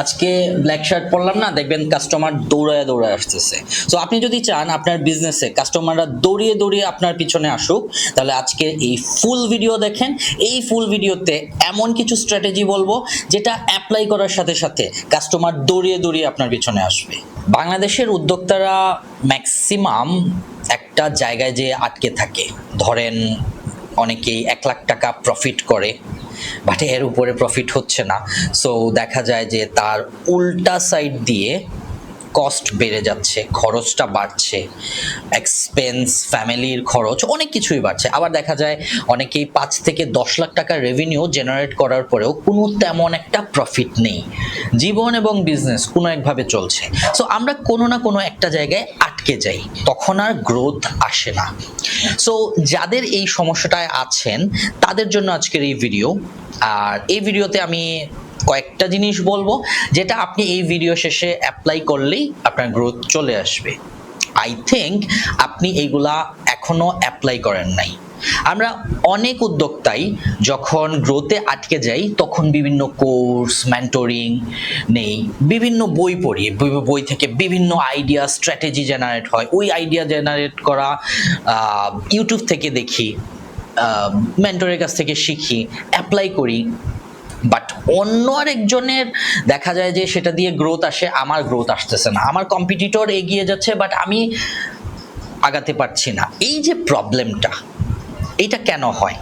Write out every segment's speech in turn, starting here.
আজকে black shirt পরলাম না, দেখবেন কাস্টমার দৌড়ায় দৌড়ায় আসতেছে। সো আপনি যদি চান আপনার বিজনেসে কাস্টমাররা দৌড়িয়ে দৌড়িয়ে আপনার পিছনে আসুক, তাহলে আজকে এই ফুল ভিডিও দেখেন। এই ফুল ভিডিওতে এমন কিছু স্ট্র্যাটেজি বলব, যেটা অ্যাপ্লাই করার সাথে সাথে কাস্টমার দৌড়িয়ে দৌড়িয়ে আপনার পিছনে আসবে। বাংলাদেশের উদ্যোক্তারা ম্যাক্সিমাম একটা জায়গায় যে আটকে থাকে। ধরেন, অনেকেই এক লাখ টাকা প্রফিট করে। বাট এর উপরে প্রফিট হচ্ছে না। সো দেখা যায় যে তার উল্টা সাইড দিয়ে কস্ট বেড়ে যাচ্ছে, খরচটা বাড়ছে এক্সপেন্স ফ্যামিলির খরচ, অনেক কিছুই বাড়ছে। আবার দেখা যায় অনেকেই পাঁচ থেকে দশ লাখ টাকার রেভিনিউ জেনারেট করার পরেও কোনো তেমন একটা প্রফিট নেই। জীবন এবং বিজনেস কোনো একভাবে চলছে। সো আমরা কোনো না কোনো একটা জায়গায় আটকে যাই, তখন আর গ্রোথ আসে না। সো যাদের এই সমস্যাটায় আছেন, তাদের জন্য আজকের এই ভিডিও আর এই ভিডিওতে আমি কয়েকটা জিনিস বলব, যেটা আপনি এই ভিডিও শেষে অ্যাপ্লাই করলেই আপনার গ্রোথ চলে আসবে। আই থিঙ্ক আপনি এইগুলা এখনও অ্যাপ্লাই করেন নাই। আমরা অনেক উদ্যোক্তাই যখন গ্রোথে আটকে যাই, তখন বিভিন্ন কোর্স মেন্টরিং নেই। বিভিন্ন বই পড়ি বই- থেকে বিভিন্ন আইডিয়া স্ট্র্যাটেজি জেনারেট হয়। ওই আইডিয়া জেনারেট করা ইউটিউব থেকে দেখি মেন্টরের কাছ থেকে শিখি অ্যাপ্লাই করি। বাট অন্য আরেকজনের দেখা যায় যে সেটা দিয়ে গ্রোথ আসে, আমার গ্রোথ আসতেছে না। আমার কম্পিটিটর এগিয়ে যাচ্ছে বাট আমি আগাতে পারছি না। এই যে প্রবলেমটা এইটা কেন হয়?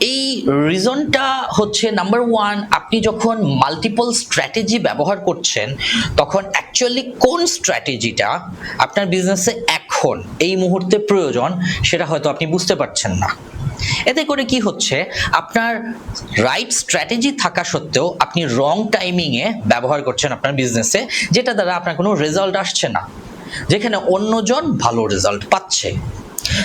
এই রিজনটা হচ্ছে নাম্বার ওয়ান আপনি যখন মাল্টিপল স্ট্র্যাটেজি ব্যবহার করছেন, তখন অ্যাকচুয়ালি কোন স্ট্র্যাটেজিটা আপনার বিজনেসে এখন এই মুহূর্তে প্রয়োজন, সেটা হয়তো আপনি বুঝতে পারছেন না। এতে করে কি হচ্ছে, আপনার রাইট স্ট্র্যাটেজি থাকা সত্ত্বেও আপনি রং টাইমিংয়ে ব্যবহার করছেন আপনার বিজনেসে যেটা দ্বারা আপনার কোনো রেজাল্ট আসছে না। যেখানে অন্যজন ভালো রেজাল্ট পাচ্ছে।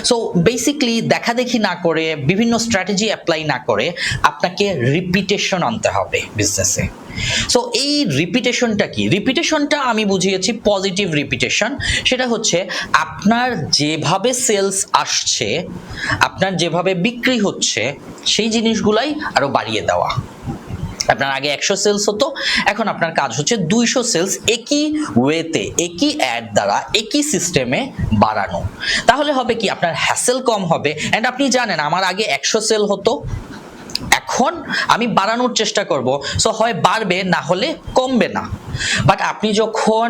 সো বেসিকলি দেখা দেখি না করে, বিভিন্ন স্ট্র্যাটেজি অ্যাপ্লাই না করে, আপনাকে রিপিটেশন আনতে হবে বিজনেসে সো এই রিপিটেশনটা কি? রিপিটেশনটা আমি বুঝিয়েছি পজিটিভ রিপিটেশন সেটা হচ্ছে, আপনার যেভাবে সেলস আসছে, আপনার যেভাবে বিক্রি হচ্ছে, সেই জিনিসগুলাই আরও বাড়িয়ে দেওয়া। আপনার আগে একশো সেলস হতো, এখন আপনার কাজ হচ্ছে দুইশো সেলস একই ওয়েতে একই অ্যাড দ্বারা, একই সিস্টেমে বাড়ানো। তাহলে হবে কি, আপনার হ্যাসেল কম হবে। অ্যান্ড আপনি জানেন, আমার আগে একশো সেল হতো, এখন আমি বাড়ানোর চেষ্টা করব। সো হয় বাড়বে, না হলে কমবে না। বাট আপনি যখন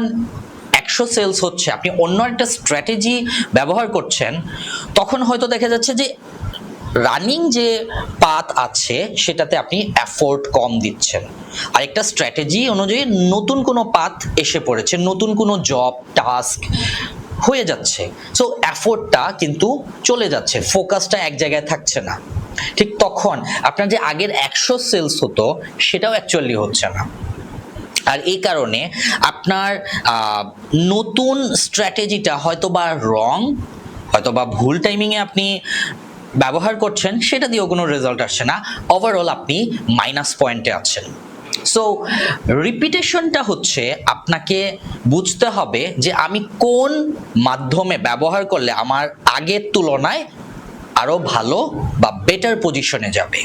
একশো সেলস হচ্ছে, আপনি অন্য একটা স্ট্র্যাটেজি ব্যবহার করছেন, তখন হয়তো দেখা যাচ্ছে যে রানিং যে পাথ আছে, সেটাতে আপনি অ্যাফোর্ড কম দিচ্ছেন। আরেকটা স্ট্র্যাটেজি অনুযায়ী নতুন কোনো পাথ এসে পড়েছে, নতুন কোনো জব টাস্ক হয়ে যাচ্ছে। সো অ্যাফোর্ডটা কিন্তু চলে যাচ্ছে ফোকাসটা এক জায়গায় থাকছে না। ঠিক তখন আপনার যে আগের একশো সেলস হতো, সেটাও অ্যাকচুয়ালি হচ্ছে না। আর এই কারণে আপনার নতুন স্ট্র্যাটেজিটা হয়তো বা রং হয়তো বা ভুল টাইমিংয়ে আপনি ব্যবহার করছেন, সেটা দিয়েও কোনো রেজাল্ট আসছে না। ওভারঅল আপনি মাইনাস পয়েন্টে আছেন। সো রিপিটেশনটা হচ্ছে আপনাকে বুঝতে হবে যে আমি কোন মাধ্যমে ব্যবহার করলে আমার আগের তুলনায় আরও ভালো বা বেটার পজিশনে যাবে।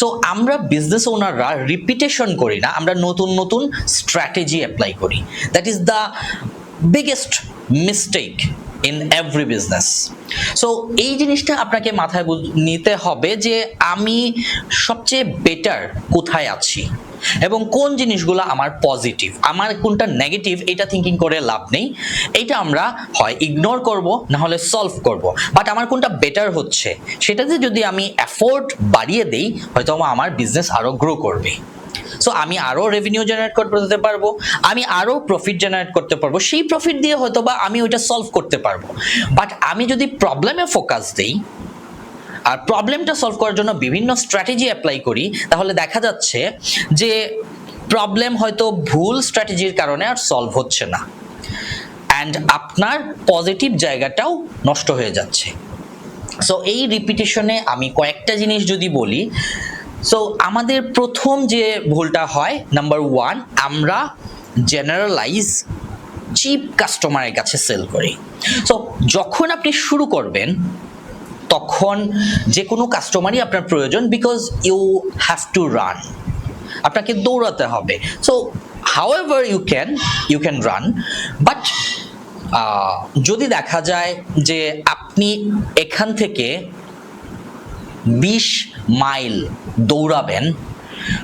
সো আমরা বিজনেস ওনাররা রিপিটেশন করি না, আমরা নতুন নতুন স্ট্র্যাটেজি অ্যাপ্লাই করি। That is the biggest mistake in every business so এই জিনিসটা আপনাকে মাথায় নিতে হবে যে আমি সবচেয়ে বেটার কোথায় আছি এবং কোন জিনিসগুলো আমার পজিটিভ আমার কোনটা নেগেটিভ এটা থিঙ্কিং করে লাভ নেই। এইটা আমরা হয় ইগনোর করব, না হলে সলভ করব। বাট আমার কোনটা বেটার হচ্ছে, সেটাতে যদি আমি অ্যাফোর্ড বাড়িয়ে দেই, হয়তো আমার বিজনেস আরও গ্রো করবে। সো আমি আরও রেভিনিউ জেনারেট করতে পারব। আমি আরও প্রফিট জেনারেট করতে পারব। সেই প্রফিট দিয়ে হয়তো বা আমি ওইটা সলভ করতে পারব। বাট আমি যদি প্রবলেমে ফোকাস দিই, আর প্রবলেমটা সলভ করার জন্য বিভিন্ন স্ট্র্যাটেজি অ্যাপ্লাই করি, তাহলে দেখা যাচ্ছে যে প্রবলেম হয়তো ভুল স্ট্র্যাটেজির কারণে আর সলভ হচ্ছে না। অ্যান্ড আপনার পজিটিভ জায়গাটাও নষ্ট হয়ে যাচ্ছে। সো এই রিপিটেশনে আমি কয়েকটা জিনিস যদি বলি সো আমাদের প্রথম যে ভুলটা হয় নাম্বার ওয়ান আমরা জেনারেলাইজ চিপ কাস্টমারের কাছে সেল করি। সো যখন আপনি শুরু করবেন তখন যে কোনো কাস্টমারই আপনার প্রয়োজন because you have to run আপনাকে দৌড়াতে হবে। So however you can you can run but ah, যদি দেখা যায় যে আপনি এখান থেকে বিশ মাইল দৌড়াবেন।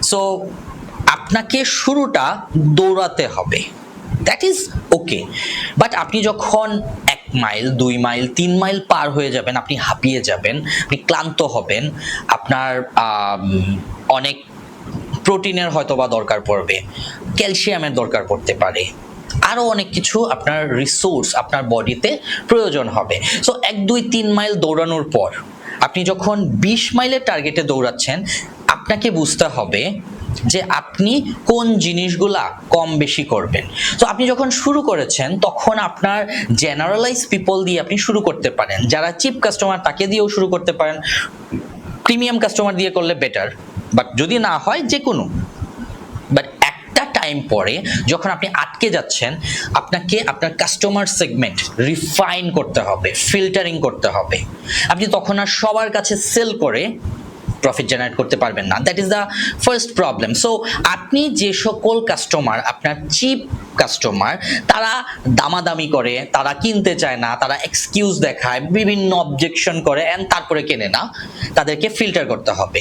সো আপনাকে শুরুটা দৌড়াতে হবে। দ্যাট ইজ ওকে বাট আপনি যখন এক মাইল, দুই মাইল, তিন মাইল পার হয়ে যাবেন, আপনি হাঁপিয়ে যাবেন, আপনি ক্লান্ত হবেন, আপনার অনেক প্রোটিনের হয়তো বা দরকার পড়বে, ক্যালসিয়ামের দরকার পড়তে পারে। আরও অনেক কিছু আপনার রিসোর্স আপনার বডিতে প্রয়োজন হবে। সো এক, দুই, তিন মাইল দৌড়ানোর পর আপনি যখন বিশ মাইলের টার্গেটে দৌড়াচ্ছেন, আপনাকে বুঝতে হবে যে আপনি কোন জিনিসগুলা কম বেশি করবেন। তো আপনি যখন শুরু করেছেন, তখন আপনার জেনারেলাইজ পিপল দিয়ে আপনি শুরু করতে পারেন। যারা চিপ কাস্টমার তাকে দিয়েও শুরু করতে পারেন। প্রিমিয়াম কাস্টমার দিয়ে করলে বেটার বাট যদি না হয় যে কোনো টাইম পরে যখন আপনি আটকে যাচ্ছেন, আপনাকে আপনার কাস্টমার সেগমেন্ট রিফাইন করতে হবে ফিল্টারিং করতে হবে। আপনি তখন আর সবার কাছে সেল করে প্রফিট জেনারেট করতে পারবেন না। That is the first problem so আপনি যে সকল কাস্টমার আপনার চিপ কাস্টমার তারা দামাদামি করে, তারা কিনতে চায় না, তারা এক্সকিউজ দেখায়, বিভিন্ন অবজেকশন করে অ্যান্ড তারপরে কেনে না, তাদেরকে ফিল্টার করতে হবে।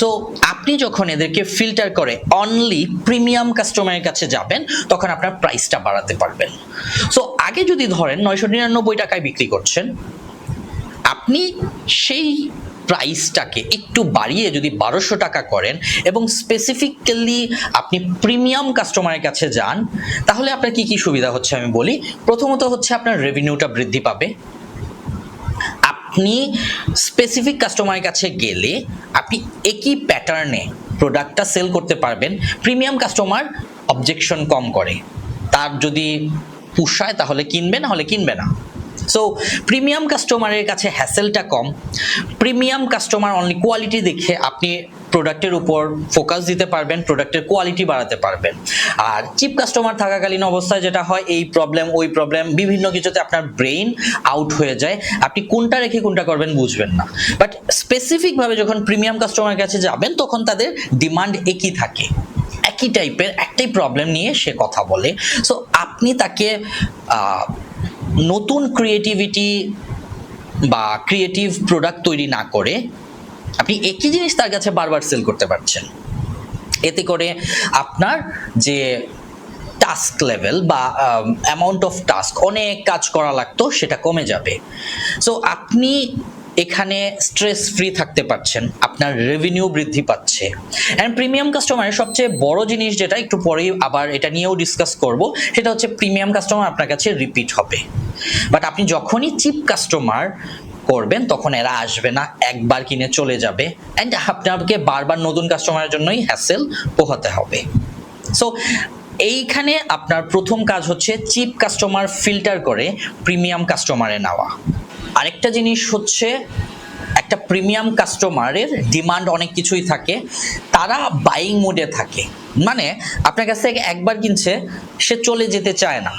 সো আপনি যখন এদেরকে ফিল্টার করে অনলি প্রিমিয়াম কাস্টমারের কাছে যাবেন, তখন আপনার প্রাইসটা বাড়াতে পারবেন। সো আগে যদি ধরেন নয়শো নিরানব্বই টাকায় বিক্রি করছেন, আপনি সেই প্রাইসটাকে একটু বাড়িয়ে যদি বারোশো টাকা করেন এবং স্পেসিফিক্যালি আপনি প্রিমিয়াম কাস্টমারের কাছে যান, তাহলে আপনার কি কি সুবিধা হচ্ছে আমি বলি? প্রথমত হচ্ছে আপনার রেভিনিউটা বৃদ্ধি পাবে। আপনি স্পেসিফিক কাস্টমারের কাছে গেলে আপনি একই প্যাটার্নে প্রোডাক্টটা সেল করতে পারবেন। প্রিমিয়াম কাস্টমার অবজেকশন কম করে। তার যদি পুষায় তাহলে কিনবে না হলে কিনবে না। সো প্রিমিয়াম কাস্টমারের কাছে হ্যাসেলটা কম। প্রিমিয়াম কাস্টমার অনলি কোয়ালিটি দেখে আপনি প্রোডাক্টের উপর ফোকাস দিতে পারবেন প্রোডাক্টের কোয়ালিটি বাড়াতে পারবেন। আর চিপ কাস্টমার থাকাকালীন অবস্থায় যেটা হয়, এই প্রবলেম ওই প্রবলেম বিভিন্ন কিছুতে আপনার ব্রেইন আউট হয়ে যায়। আপনি কোনটা রেখে কোনটা করবেন বুঝবেন না। বাট স্পেসিফিকভাবে যখন প্রিমিয়াম কাস্টমারের কাছে যাবেন, তখন তাদের ডিমান্ড একই থাকে। একই টাইপের একটাই প্রবলেম নিয়ে সে কথা বলে। সো আপনি তাকে নতুন ক্রিয়েটিভিটি বা ক্রিয়েটিভ প্রোডাক্ট তৈরি না করে আপনি একই জিনিস তার কাছে বারবার সেল করতে পারছেন। এতে করে আপনার যে টাস্ক লেভেল বা অ্যামাউন্ট অফ টাস্ক অনেক কাজ করা লাগতো, সেটা কমে যাবে। সো আপনি এখানে স্ট্রেস ফ্রি থাকতে পারছেন, আপনার রেভিনিউ বৃদ্ধি পাচ্ছে। অ্যান্ড প্রিমিয়াম কাস্টমারের সবচেয়ে বড় জিনিস যেটা, একটু পরেই আবার এটা নিয়েও ডিসকাস করব, সেটা হচ্ছে প্রিমিয়াম কাস্টমার আপনার কাছে রিপিট হবে। বাট আপনি যখনই চিপ কাস্টমার করবেন, তখন এরা আসবে না, একবার কিনে চলে যাবে অ্যান্ড আপনাকে বারবার নতুন কাস্টমারের জন্যই হ্যাসেল পোহাতে হবে। সো এইখানে আপনার প্রথম কাজ হচ্ছে চিপ কাস্টমার ফিল্টার করে প্রিমিয়াম কাস্টমারে নেওয়া। আরেকটা জিনিস হচ্ছে একটা প্রিমিয়াম কাস্টমারের ডিমান্ড অনেক কিছুই থাকে। তারা বাইং মোডে থাকে। মানে আপনার কাছ থেকে একবার কিনছে, সে চলে যেতে চায় না।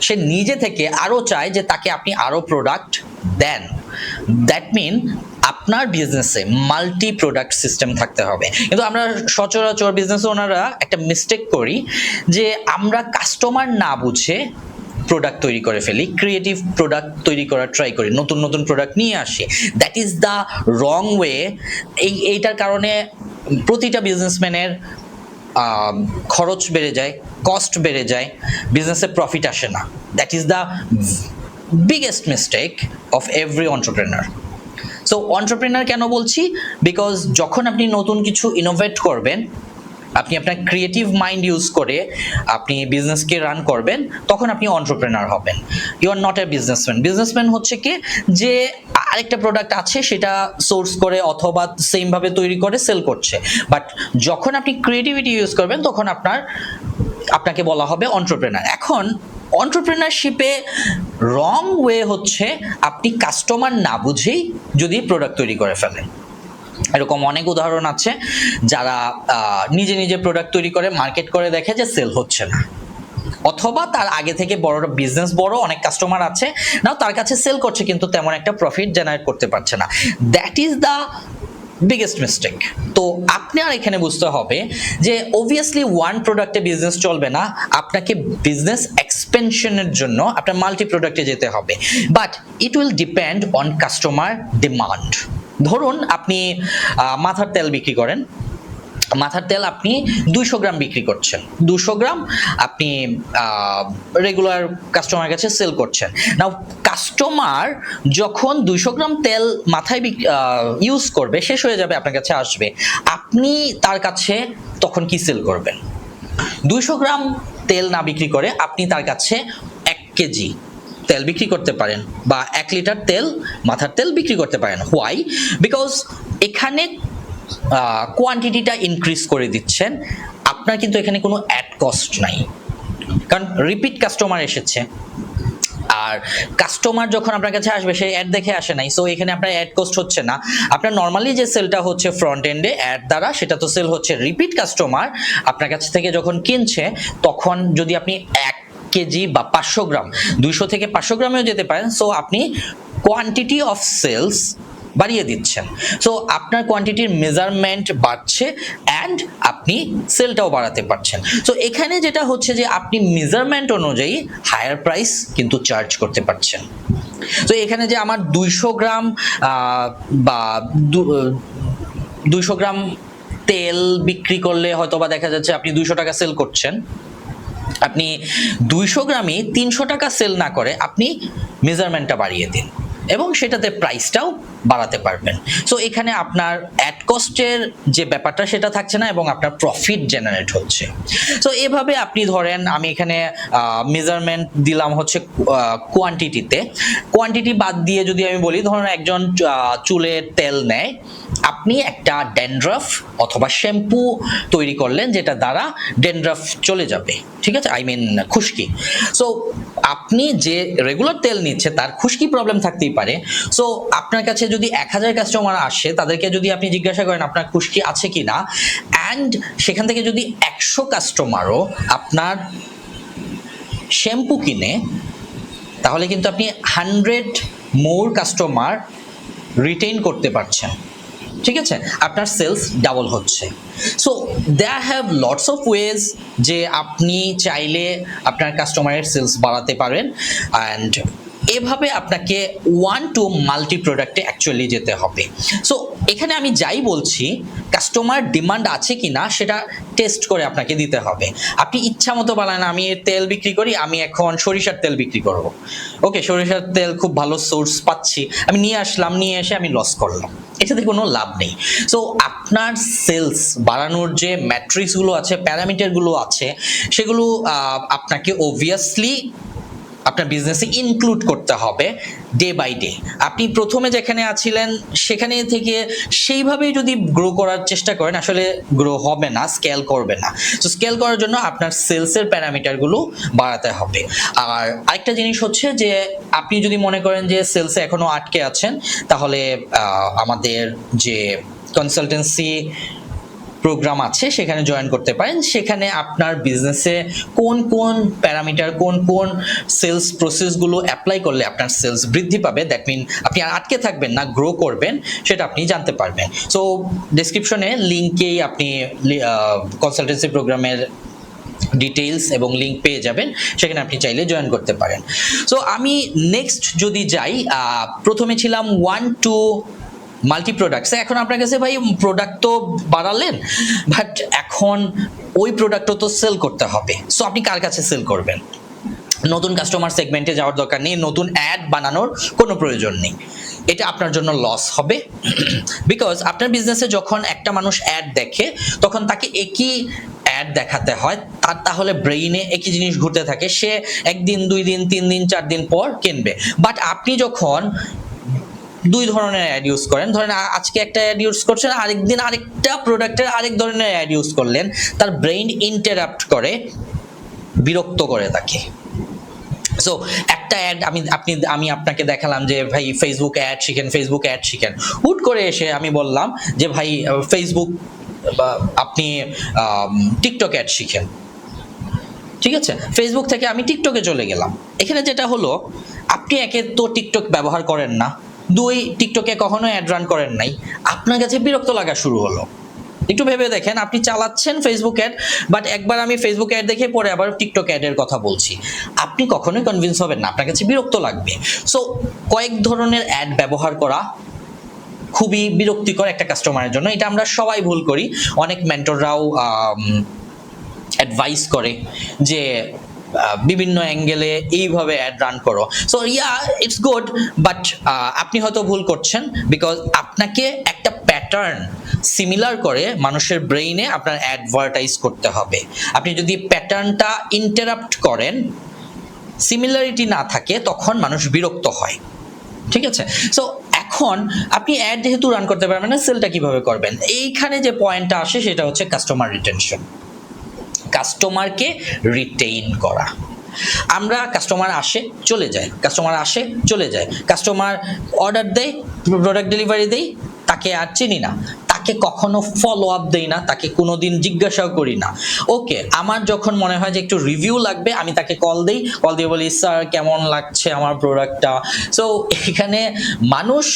সে নিজে থেকে আরও চায় যে তাকে আপনি আরও প্রোডাক্ট দেন। দ্যাট মিন আপনার বিজনেসে মাল্টি প্রোডাক্ট সিস্টেম থাকতে হবে। কিন্তু আমরা সচরাচর বিজনেস ওনারা একটা মিস্টেক করি যে আমরা কাস্টমার না বুঝে প্রোডাক্ট তৈরি করে ফেলি ক্রিয়েটিভ প্রোডাক্ট তৈরি করার ট্রাই করি, নতুন নতুন প্রোডাক্ট নিয়ে আসি। That is the wrong way এই, এইটার কারণে প্রতিটা বিজনেসম্যানের খরচ বেড়ে যায় কস্ট বেড়ে যায় বিজনেসে প্রফিট আসে না। That is the biggest mistake of every entrepreneur so entrepreneur কেন বলছি? বিকজ যখন আপনি নতুন কিছু ইনোভেট করবেন আপনি আপনার ক্রিয়েটিভ মাইন্ড ইউজ করে আপনি বিজনেসকে রান করবেন, তখন আপনি অন্টারপ্রেনার হবেন। You are not a businessman businessman হচ্ছে কি? যে আরেকটা প্রোডাক্ট আছে, সেটা সোর্স করে অথবা সেমভাবে তৈরি করে সেল করছে। বাট যখন আপনি ক্রিয়েটিভিটি ইউজ করবেন, তখন আপনার, আপনাকে বলা হবে অন্টারপ্রেনার এখন অন্টারপ্রেনারশিপে রং ওয়ে হচ্ছে আপনি কাস্টমার না বুঝেই যদি প্রোডাক্ট তৈরি করে ফেলেন। এরকম অনেক উদাহরণ আছে যারা নিজে নিজে প্রোডাক্ট তৈরি করে মার্কেট করে দেখে যে সেল হচ্ছে না। অথবা তার আগে থেকে বড় বিজনেস বড় অনেক কাস্টমার আছে, নাও তার কাছে সেল করছে কিন্তু তেমন একটা প্রফিট জেনারেট করতে পারছে না। That is the biggest mistake তো আপনার এখানে বুঝতে হবে যে অবভিয়াসলি ওয়ান প্রোডাক্টে বিজনেস চলবে না, আপনাকে বিজনেস এক্সপেনশনের জন্য আপনার মাল্টি প্রোডাক্টে যেতে হবে। But it will depend on customer demand ধরুন আপনি মাথার তেল বিক্রি করেন। মাথার তেল আপনি দুইশো গ্রাম বিক্রি করছেন। দুশো গ্রাম আপনি রেগুলার কাস্টমার কাছে সেল করছেন। নাও কাস্টমার যখন দুইশো গ্রাম তেল মাথায় ইউজ করবে, শেষ হয়ে যাবে, আপনার কাছে আসবে। আপনি তার কাছে তখন কি সেল করবেন? দুইশো গ্রাম তেল না বিক্রি করে আপনি তার কাছে এক কেজি তেল বিক্রি করতে পারেন বা এক লিটার তেল মাথার তেল বিক্রি করতে পারেন। হোয়াই বিকজ এখানে কোয়ান্টিটিটা ইনক্রিজ করে দিচ্ছেন। আপনার কিন্তু এখানে কোনো অ্যাড কস্ট নাই। কারণ রিপিট কাস্টমার এসেছে। আর কাস্টমার যখন আপনার কাছে আসবে সেই অ্যাড দেখে আসে নাই। সো এখানে আপনার অ্যাড কস্ট হচ্ছে না। আপনার নর্মালি যে সেলটা হচ্ছে ফ্রন্ট এন্ডে অ্যাড দ্বারা, সেটা তো সেল হচ্ছে রিপিট কাস্টমার আপনার কাছ থেকে যখন কিনছে, তখন যদি আপনি এক কেজি বা পাঁচশো গ্রাম। দুইশো থেকে পাঁচশো গ্রামেও যেতে পারেন। সো আপনি কোয়ান্টিটি অফ সেলস বাড়িয়ে দিচ্ছেন। সো আপনার কোয়ান্টিটির মেজারমেন্ট বাড়ছে অ্যান্ড আপনি সেলটাও বাড়াতে পারছেন। সো এখানে যেটা হচ্ছে যে, আপনি মেজারমেন্ট অনুযায়ী হায়ার প্রাইস কিন্তু চার্জ করতে পারছেন। তো এখানে যে আমার দুইশো গ্রাম বা দুইশো গ্রাম তেল বিক্রি করলে হয়তো বা দেখা যাচ্ছে আপনি দুইশো টাকা সেল করছেন। আপনি দুইশো গ্রামে তিনশো টাকা সেল না করে আপনি মেজারমেন্টটা বাড়িয়ে দিন। এবং সেটাতে প্রাইসটাও বাড়াতে পারবেন। সো এখানে আপনার অ্যাড কস্টের যে ব্যাপারটা, সেটা থাকছে না এবং আপনার প্রফিট জেনারেট হচ্ছে। সো এভাবে আপনি ধরেন, আমি এখানে মেজারমেন্ট দিলাম হচ্ছে কোয়ান্টিটিতে কোয়ান্টিটি বাদ দিয়ে যদি আমি বলি, ধরুন একজন চুলের তেল নেয়, আপনি একটা ড্যান্ড্রাফ অথবা শ্যাম্পু তৈরি করলেন, যেটা দ্বারা ড্যান্ড্রাফ চলে যাবে। ঠিক আছে? আই মিন খুশকি। সো আপনি যে রেগুলার তেল নিচ্ছে, তার খুশকি প্রবলেম থাকতেই পারে। সো আপনার কাছে যদি এক হাজার কাস্টমার আসে, তাদেরকে যদি আপনি জিজ্ঞাসা করেন আপনার খুশকি আছে কি না অ্যান্ড সেখান থেকে যদি একশো কাস্টমারও আপনার শ্যাম্পু কিনে, তাহলে কিন্তু আপনি হান্ড্রেড মোর কাস্টমার রিটেইন করতে পারছেন। ঠিক আছে? আপনার সেলস ডাবল হচ্ছে। So there have lots of ways যে আপনি চাইলে আপনার কাস্টমারের সেলস বাড়াতে পারেন অ্যান্ড এভাবে আপনাকে ওয়ান টু মাল্টি প্রোডাক্টে অ্যাকচুয়ালি যেতে হবে। সো এখানে আমি যাই বলছি কাস্টমার ডিমান্ড আছে কি না সেটা টেস্ট করে আপনাকে দিতে হবে। আপনি ইচ্ছা মতো বলেন আমি তেল বিক্রি করি, আমি এখন সরিষার তেল বিক্রি করব। ওকে সরিষার তেল খুব ভালো সোর্স পাচ্ছি। আমি নিয়ে আসলাম, নিয়ে এসে আমি লস করলাম। এটাতে কোনো লাভ নেই। সো আপনার সেলস বাড়ানোর যে ম্যাট্রিক্সগুলো আছে প্যারামিটারগুলো আছে, সেগুলো আপনাকে অবভিয়াসলি আপনার বিজনেসে ইনক্লুড করতে হবে ডে বাই ডে আপনি প্রথমে যেখানে আছিলেন, সেখানে থেকে সেইভাবেই যদি গ্রো করার চেষ্টা করেন, আসলে গ্রো হবে না স্কেল করবে না। তো স্কেল করার জন্য আপনার সেলসের প্যারামিটারগুলো বাড়াতে হবে। আর আরেকটা জিনিস হচ্ছে যে, আপনি যদি মনে করেন যে সেলসে এখনও আটকে আছেন, তাহলে আমাদের যে কনসালটেন্সি প্রোগ্রাম আছে, সেখানে জয়েন করতে পারেন। সেখানে আপনার বিজনেসে কোন কোন প্যারামিটার কোন কোন সেলস প্রসেসগুলো অ্যাপ্লাই করলে আপনার সেলস বৃদ্ধি পাবে। দ্যাট মিন আপনি আটকে থাকবেন না গ্রো করবেন, সেটা আপনি জানতে পারবেন। সো ডিসক্রিপশনে লিঙ্কেই আপনি কনসালটেন্সি প্রোগ্রামের ডিটেইলস এবং লিঙ্ক পেয়ে যাবেন। সেখানে আপনি চাইলে জয়েন করতে পারেন। সো আমি নেক্সট যদি যাই প্রথমে ছিলাম ওয়ান টু মাল্টি প্রোডাক্টস এখন আপনার কাছে ভাই প্রোডাক্ট তো বাড়ালেন বাট এখন ওই প্রোডাক্টও তো সেল করতে হবে। সো আপনি কার কাছে সেল করবেন? নতুন কাস্টমার সেগমেন্টে যাওয়ার দরকার নেই, নতুন অ্যাড বানানোর কোনো প্রয়োজন নেই। এটা আপনার জন্য লস হবে। বিকজ আপনার বিজনেসে যখন একটা মানুষ অ্যাড দেখে, তখন তাকে একই অ্যাড দেখাতে হয়, তার তাহলে ব্রেইনে একই জিনিস ঘুরতে থাকে, সে একদিন, দুই দিন, তিন দিন, চার দিন পর কিনবে। বাট আপনি যখন দুই ধরনের অ্যাড ইউজ করেন। ধরেন আজকে একটা অ্যাড ইউজ করছেন, আরেকদিন আরেকটা প্রোডাক্টের আরেক ধরনের অ্যাড ইউজ করলেন। তার ব্রেইন ইন্টারাপ্ট করে, বিরক্ত করে তাকে। সো একটা অ্যাড আমি, আপনি, আমি আপনাকে দেখালাম যে, ভাই ফেসবুক অ্যাড শিখেন ফেসবুক অ্যাড শিখেন। হুট করে এসে আমি বললাম যে, ভাই ফেসবুক আপনি টিকটক অ্যাড শিখেন। ঠিক আছে? ফেসবুক থেকে আমি টিকটকে চলে গেলাম। এখানে যেটা হলো, আপনি একে তো টিকটক ব্যবহার করেন না। দুই, টিকটকে কখনো অ্যাড রান করেন নাই। আপনার কাছে বিরক্ত লাগা শুরু হলো। একটু ভেবে দেখেন, আপনি চালাচ্ছেন ফেসবুক অ্যাড বাট একবার আমি ফেসবুক অ্যাড দেখে পরে আবার টিকটক অ্যাডের কথা বলছি। আপনি কখনোই কনভিন্স হবেন না, আপনার কাছে বিরক্ত লাগবে। সো কয়েক ধরনের অ্যাড ব্যবহার করা খুবই বিরক্তিকর একটা কাস্টমারের জন্য। এটা আমরা সবাই ভুল করি। অনেক মেন্টররাও অ্যাডভাইস করে যে বিভিন্ন অ্যাঙ্গেলে এইভাবে অ্যাড রান করো। So yeah it's good but আপনি হয়তো ভুল করছেন বিকজ আপনাকে একটা প্যাটার্ন সিমিলার করে মানুষের ব্রেইনে আপনার অ্যাডভার্টাইজ করতে হবে। আপনি যদি প্যাটার্নটা ইন্টারাপ্ট করেন সিমিলারিটি না থাকে, তখন মানুষ বিরক্ত হয়। ঠিক আছে? সো এখন আপনি অ্যাড যেহেতু রান করতে পারবেন না সেলটা কীভাবে করবেন? এইখানে যে পয়েন্টটা আসে, সেটা হচ্ছে কাস্টমার রিটেনশন কাস্টমারকে রিটেইন করা। আমরা কাস্টমার আসে, চলে যায়। কাস্টমার আসে, চলে যায়। কাস্টমার অর্ডার দেয় প্রোডাক্ট ডেলিভারি দেই তাকে আর চিনি না। তাকে কখনো ফলো আপ দেই না, তাকে কোনোদিন জিজ্ঞাসাও করি না। ওকে আমার যখন মনে হয় যে একটু রিভিউ লাগবে, আমি তাকে কল দেই। কল দিয়ে বলি স্যার কেমন লাগছে আমার প্রোডাক্টটা সো এখানে মানুষ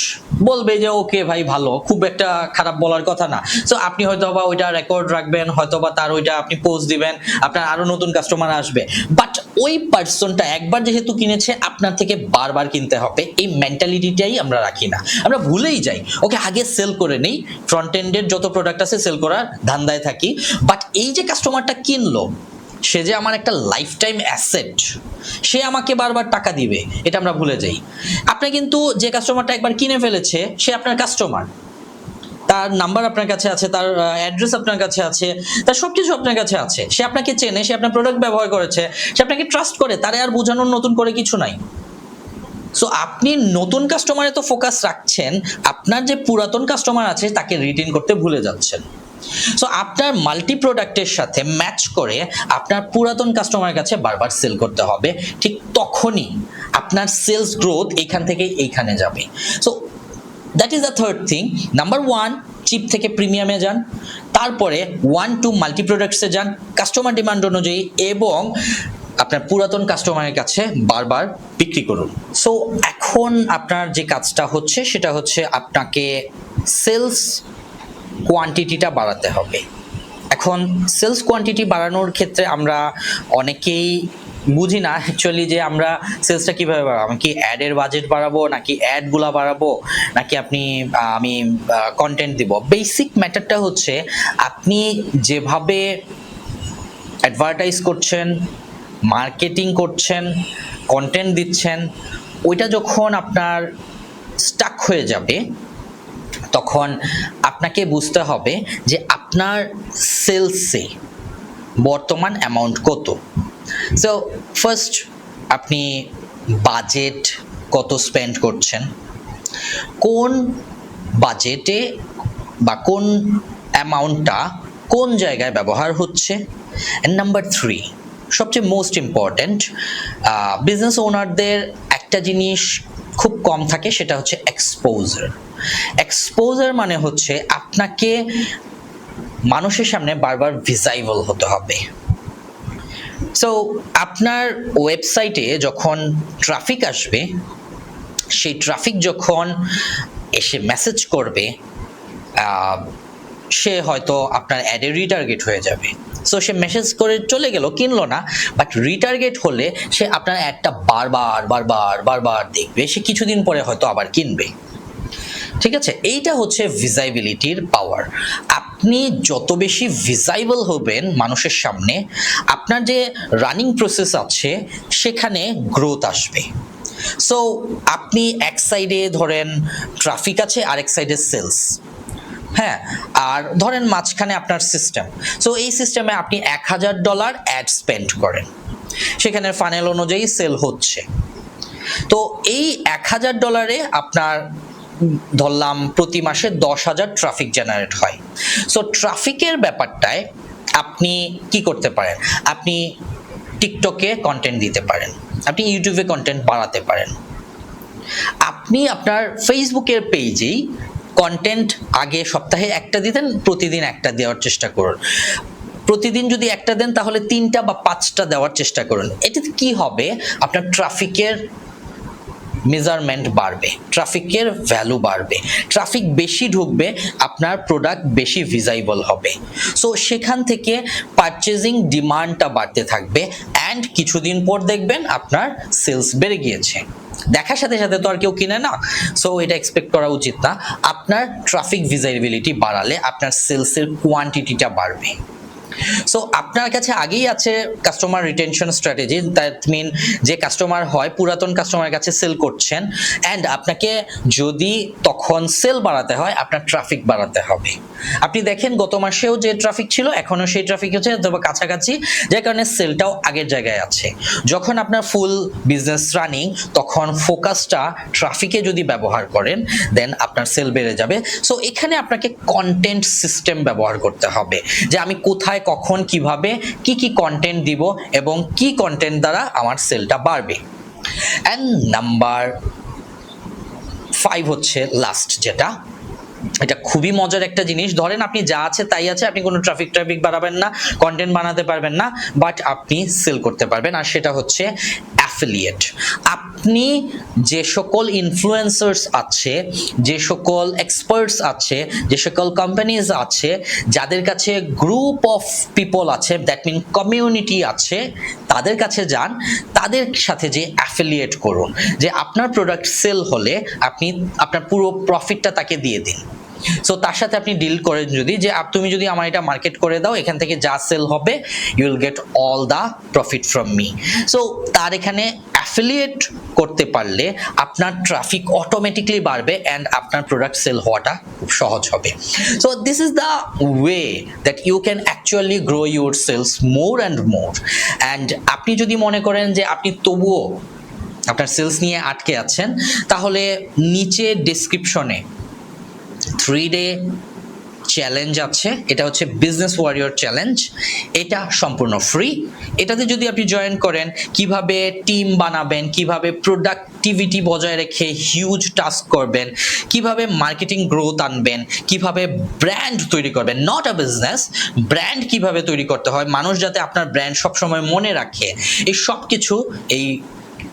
বলবে যে ওকে ভাই, ভালো। খুব একটা খারাপ বলার কথা না। সো আপনি হয়তো বা ওইটা রেকর্ড রাখবেন হয়তো বা তার ওইটা আপনি পোস্ট দিবেন, আপনার আরও নতুন কাস্টমার আসবে। বাট ওই পার্সনটা একবার যেহেতু কিনেছে, আপনার থেকে বারবার কিনতে হবে। এই মেন্টালিটিটাই আমরা রাখি না। আমরা ভুলেই যাই। ওকে আগে সেল করে নেই ফ্রন্ট এন্ডের যত প্রোডাক্ট আছে সেল করার ধান্দায় থাকি। বাট এই যে কাস্টমারটা কিনলো, সে যে আমার একটা লাইফ টাইম অ্যাসেট সে আমাকে বারবার টাকা দিবে, এটা আমরা ভুলে যাই। আপনি কিন্তু যে কাস্টমারটা একবার কিনে ফেলেছে, সে আপনার কাস্টমার তার নাম্বার আপনার কাছে আছে, তার অ্যাড্রেস আপনার কাছে আছে, তার সব কিছু আপনার কাছে আছে। সে আপনাকে চেনে, সে আপনার প্রোডাক্ট ব্যবহার করেছে, সে আপনাকে ট্রাস্ট করে, তারে আর বোঝানোর নতুন করে কিছু নাই। সো আপনি নতুন কাস্টমারে তো ফোকাস রাখছেন, আপনার যে পুরাতন কাস্টমার আছে তাকে রিটেন করতে ভুলে যাচ্ছেন। সো আপনার মাল্টি প্রোডাক্টের সাথে ম্যাচ করে আপনার পুরাতন কাস্টমারের কাছে বারবার সেল করতে হবে। ঠিক তখনই আপনার সেলস গ্রোথ এখান থেকে এইখানে যাবে। So that is the third thing number one cheap থেকে প্রিমিয়ামে যান। তারপরে ওয়ান টু মাল্টি প্রোডাক্টসে যান। কাস্টমার ডিমান্ড অনুযায়ী এবং আপনার পুরাতন কাস্টমারের কাছে বারবার বিক্রি করুন। সো এখন আপনার যে কাজটা হচ্ছে, সেটা হচ্ছে আপনাকে সেলস কোয়ান্টিটিটা বাড়াতে হবে। এখন সেলস কোয়ান্টিটি বাড়ানোর ক্ষেত্রে আমরা অনেকেই বুঝি না অ্যাকচুয়ালি যে আমরা সেলসটা কীভাবে বাড়াবো। আমি কি অ্যাডের বাজেট বাড়াবো, নাকি অ্যাডগুলা বাড়াবো, নাকি আপনি আমি কন্টেন্ট দিব? বেসিক ম্যাটারটা হচ্ছে, আপনি যেভাবে অ্যাডভার্টাইজ করছেন মার্কেটিং করছেন কন্টেন্ট দিচ্ছেন, ওইটা যখন আপনার স্টাক হয়ে যাবে, তখন আপনাকে বুঝতে হবে যে আপনার সেলসে বর্তমান অ্যামাউন্ট কত। সো ফার্স্ট আপনি বাজেট কত স্পেন্ড করছেন, কোন বাজেটে বা কোন অ্যামাউন্টটা কোন জায়গায় ব্যবহার হচ্ছে নাম্বার থ্রি সবচেয়ে মোস্ট ইম্পর্ট্যান্ট বিজনেস ওনারদের একটা জিনিস খুব কম থাকে, সেটা হচ্ছে এক্সপোজার এক্সপোজার মানে হচ্ছে আপনাকে মানুষের সামনে বারবার ভিজাইবল হতে হবে। সো আপনার ওয়েবসাইটে যখন ট্রাফিক আসবে, সেই ট্রাফিক যখন এসে মেসেজ করবে সে হয়তো আপনার অ্যাডে রিটার্গেট হয়ে যাবে। সো সে মেসেজ করে চলে গেল, কিনলো না বাট রিটার্গেট হলে সে আপনার অ্যাডটা বারবার বারবার বারবার দেখবে। সে কিছুদিন পরে হয়তো আবার কিনবে। ঠিক আছে? এইটা হচ্ছে ভিজাইবিলিটির পাওয়ার আপনি যত বেশি ভিজাইবল হবেন মানুষের সামনে, আপনার যে রানিং প্রসেস আছে, সেখানে গ্রোথ আসবে। সো আপনি এক সাইডে ধরেন ট্রাফিক আছে আর এক সাইডে সেলস হ্যাঁ আর ধরেন মাঝখানে আপনার সিস্টেম সো এই সিস্টেমে আপনি এক হাজার ডলার অ্যাড স্পেন্ড করেন। সেখানে ফানেল অনুযায়ী সেল হচ্ছে। তো এই এক হাজার ডলারে আপনার ধরলাম প্রতি মাসে দশ হাজার ট্রাফিক জেনারেট হয়। সো ট্রাফিকের ব্যাপারটায় আপনি কি করতে পারেন? আপনি টিকটকে কন্টেন্ট দিতে পারেন। আপনি ইউটিউবে কন্টেন্ট বাড়াতে পারেন। আপনি আপনার ফেসবুকের পেজেই কন্টেন্ট আগে সপ্তাহে একটা দিতেন প্রতিদিন একটা দেওয়ার চেষ্টা করুন। প্রতিদিন যদি একটা দেন, তাহলে তিনটা বা পাঁচটা দেওয়ার চেষ্টা করুন। এটাতে কি হবে? আপনার ট্রাফিকের মেজারমেন্ট বাড়বে ট্রাফিকের ভ্যালু বাড়বে। ট্রাফিক বেশি ঢুকবে, আপনার প্রোডাক্ট বেশি ভিজাইবল হবে। সো সেখান থেকে পারচেজিং ডিমান্ডটা বাড়তে থাকবে অ্যান্ড কিছুদিন পর দেখবেন আপনার সেলস বেড়ে গিয়েছে। দেখার সাথে সাথে তো আর কেউ কিনে না। সো এটা এক্সপেক্ট করা উচিত না। আপনার ট্রাফিক ভিজাইবিলিটি বাড়ালে আপনার সেলসের কোয়ান্টিটিটা বাড়বে। সো আপনার কাছে আগেই আছে customer retention strategy that mean যে কাস্টমার হয়, পুরাতন কাস্টমারের কাছে সেল করছেন অ্যান্ড আপনাকে যদি তখন সেল বাড়াতে হয়, আপনার ট্রাফিক বাড়াতে হবে। আপনি দেখেন, গত মাসেও যে ট্রাফিক ছিল, এখনও সেই ট্রাফিক হচ্ছে অথবা কাছাকাছি, যে কারণে সেলটাও আগের জায়গায় আছে। যখন আপনার ফুল বিজনেস রানিং তখন ফোকাসটা ট্রাফিকে যদি ব্যবহার করেন দেন আপনার সেল বেড়ে যাবে। সো এখানে আপনাকে কন্টেন্ট সিস্টেম ব্যবহার করতে হবে, যে আমি কোথায়, কখন, কীভাবে, কি কি কন্টেন্ট দিব এবং কি কন্টেন্ট দ্বারা আমার সেলটা বাড়বে। অ্যান্ড নাম্বার ফাইভ হচ্ছে লাস্ট যেটা। এটা খুবই মজার একটা জিনিস। ধরেন আপনি যা আছে তাই আছে, আপনি কোনো ট্রাফিক ট্রাফিক বাড়াবেন না কন্টেন্ট বানাতে পারবেন না বাট আপনি সেল করতে পারবেন। আর সেটা হচ্ছে অ্যাফিলিয়েট আপনি যে সকল ইনফ্লুয়েন্সার্স আছে, যে সকল এক্সপার্টস আছে, যে সকল কোম্পানিজ আছে, যাদের কাছে গ্রুপ অফ পিপল আছে দ্যাট মিন কমিউনিটি আছে, তাদের কাছে যান, তাদের সাথে যে অ্যাফিলিয়েট করুন। যে আপনার প্রোডাক্ট সেল হলে আপনি, আপনার পুরো প্রফিটটা তাকে দিয়ে দিন। সো তার সাথে আপনি ডিল করেন যদি যে তুমি যদি আমার এটা মার্কেট করে দাও, এখান থেকে যা সেল হবে you will get all the profit from me so তার এখানে অ্যাফিলিয়েট করতে পারলে আপনার ট্রাফিক অটোমেটিকলি বাড়বে অ্যান্ড আপনার প্রোডাক্ট সেল হওয়াটা খুব সহজ হবে। So this is the way that you can actually grow your sales more and more and আপনি যদি মনে করেন যে, আপনি তবুও আপনার সেলস নিয়ে আটকে আছেন, তাহলে নিচে ডেসক্রিপশনে থ্রি ডে চ্যালেঞ্জ আছে। এটা হচ্ছে বিজনেস ওয়ারিয়র চ্যালেঞ্জ এটা সম্পূর্ণ ফ্রি এটাতে যদি আপনি জয়েন করেন, কীভাবে টিম বানাবেন, কীভাবে প্রোডাক্টিভিটি বজায় রেখে হিউজ টাস্ক করবেন, কীভাবে মার্কেটিং গ্রোথ আনবেন, কীভাবে ব্র্যান্ড তৈরি করবেন নট আ বিজনেস ব্র্যান্ড কীভাবে তৈরি করতে হয়, মানুষ যাতে আপনার ব্র্যান্ড সবসময় মনে রাখে, এই সব কিছু এই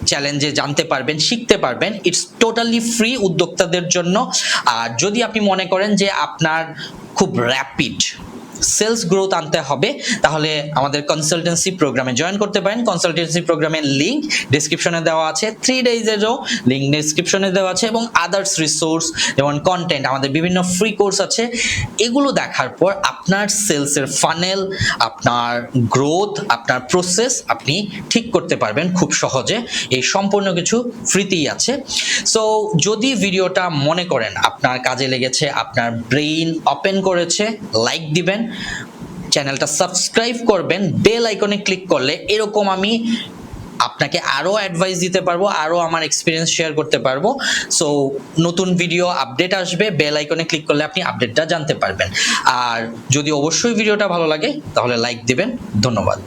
চ্যালেঞ্জে জানতে পারবেন, শিখতে পারবেন। ইটস টোটালি ফ্রি উদ্যোক্তাদের জন্য। আর যদি আপনি মনে করেন যে আপনার খুব র্যাপিড সেলস গ্রোথ আনতে হবে, তাহলে আমাদের কনসালটেন্সি প্রোগ্রামে জয়েন করতে পারেন। কনসালটেন্সি প্রোগ্রামের লিঙ্ক ডিসক্রিপশনে দেওয়া আছে থ্রি ডেজেরও লিঙ্ক ডিসক্রিপশনে দেওয়া আছে এবং আদার্স রিসোর্স যেমন কন্টেন্ট আমাদের বিভিন্ন ফ্রি কোর্স আছে। এগুলো দেখার পর আপনার সেলসের ফানেল আপনার গ্রোথ আপনার প্রসেস আপনি ঠিক করতে পারবেন খুব সহজে। এই সম্পূর্ণ কিছু ফ্রিতেই আছে। সো যদি ভিডিওটা মনে করেন আপনার কাজে লেগেছে, আপনার ব্রেইন ওপেন করেছে লাইক দিবেন চ্যানেলটা সাবস্ক্রাইব করবেন, বেল আইকনে ক্লিক করলে এরকম আমি আপনাকে আরও অ্যাডভাইস দিতে পারব, আরও আমার এক্সপিরিয়েন্স শেয়ার করতে পারব। সো নতুন ভিডিও আপডেট আসবে, বেল আইকনে ক্লিক করলে আপনি আপডেটটা জানতে পারবেন। আর যদি অবশ্যই ভিডিওটা ভালো লাগে, তাহলে লাইক দেবেন। ধন্যবাদ।